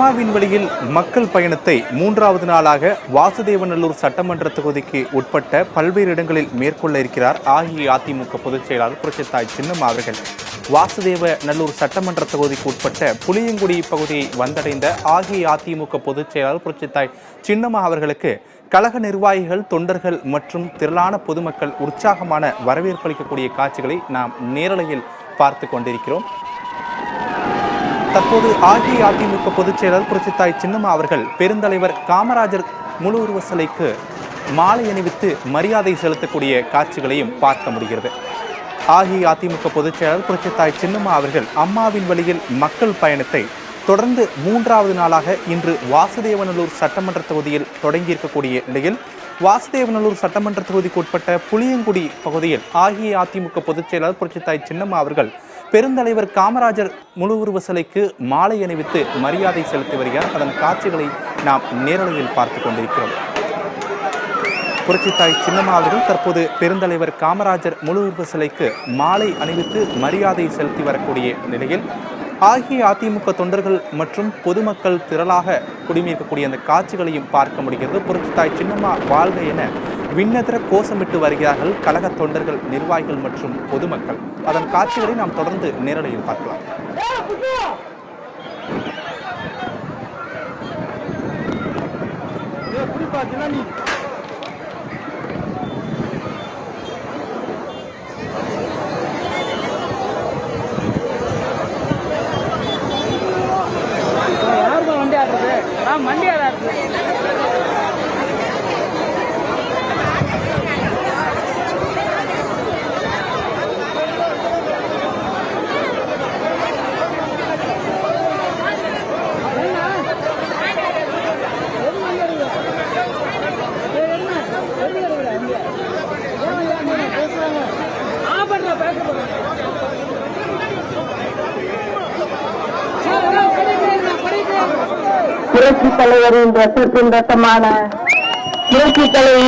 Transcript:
அம்மாவின் வழியில் மக்கள் பயணத்தை மூன்றாவது நாளாக வாசுதேவநல்லூர் சட்டமன்ற தொகுதிக்கு உட்பட்ட பல்வேறு இடங்களில் மேற்கொள்ள இருக்கிறார் அஇஅதிமுக பொதுச் செயலாளர் புரட்சித்தாய் சின்னம்மா அவர்கள். வாசுதேவ நல்லூர் சட்டமன்ற தொகுதிக்கு உட்பட்ட புளியங்குடி பகுதியை வந்தடைந்த அஇஅதிமுக பொதுச் செயலாளர் புரட்சித்தாய் சின்னம்மா அவர்களுக்கு கழக நிர்வாகிகள் தொண்டர்கள் மற்றும் திரளான பொதுமக்கள் உற்சாகமான வரவேற்பளிக்கக்கூடிய காட்சிகளை நாம் நேரலையில் பார்த்து கொண்டிருக்கிறோம். தற்போது அஇஅதிமுக பொதுச் செயலர் புரட்சித்தாய் சின்னம்மா அவர்கள் பெருந்தலைவர் காமராஜர் முழு உருவ சிலைக்கு மாலை அணிவித்து மரியாதை செலுத்தக்கூடிய காட்சிகளையும் பார்க்க முடிகிறது. அஇஅதிமுக பொதுச் செயலர் புரட்சித்தாய் சின்னம்மா அவர்கள் அம்மாவின் வழியில் மக்கள் பயணத்தை தொடர்ந்து மூன்றாவது நாளாக இன்று வாசுதேவநல்லூர் சட்டமன்ற தொகுதியில் தொடங்கியிருக்கக்கூடிய நிலையில் வாசுதேவநல்லூர் சட்டமன்ற தொகுதிக்கு உட்பட்ட புளியங்குடி பகுதியில் அஇஅதிமுக பொதுச் செயலாளர் புரட்சித்தாய் சின்னம்மா அவர்கள் பெருந்தலைவர் காமராஜர் முழு உருவ சிலைக்கு மாலை அணிவித்து மரியாதை செலுத்தி வருகிறார். அதன் காட்சிகளை நாம் நேரலையில் பார்த்து கொண்டிருக்கிறோம். புரட்சித்தாய் சின்னம்மா அவர்கள் தற்போது பெருந்தலைவர் காமராஜர் முழு உருவ சிலைக்கு மாலை அணிவித்து மரியாதை செலுத்தி வரக்கூடிய நிலையில் ஆகிய அதிமுக தொண்டர்கள் மற்றும் பொதுமக்கள் திரளாக குடிமிருக்கக்கூடிய அந்த காட்சிகளையும் பார்க்க முடிகிறது. புரட்சித்தாய் சின்னம்மா வாழ்க என விண்ணதிர கோஷமிட்டு வருகிறார்கள் கழக தொண்டர்கள் நிர்வாகிகள் மற்றும் பொதுமக்கள். அதன் காட்சிகளை நாம் தொடர்ந்து நேரலையில் பார்க்கலாம். யாருப்பா வண்டி புரட்சி தலைவரின் ரத்தத்தின் ரத்தமான புரட்சி தலைவர்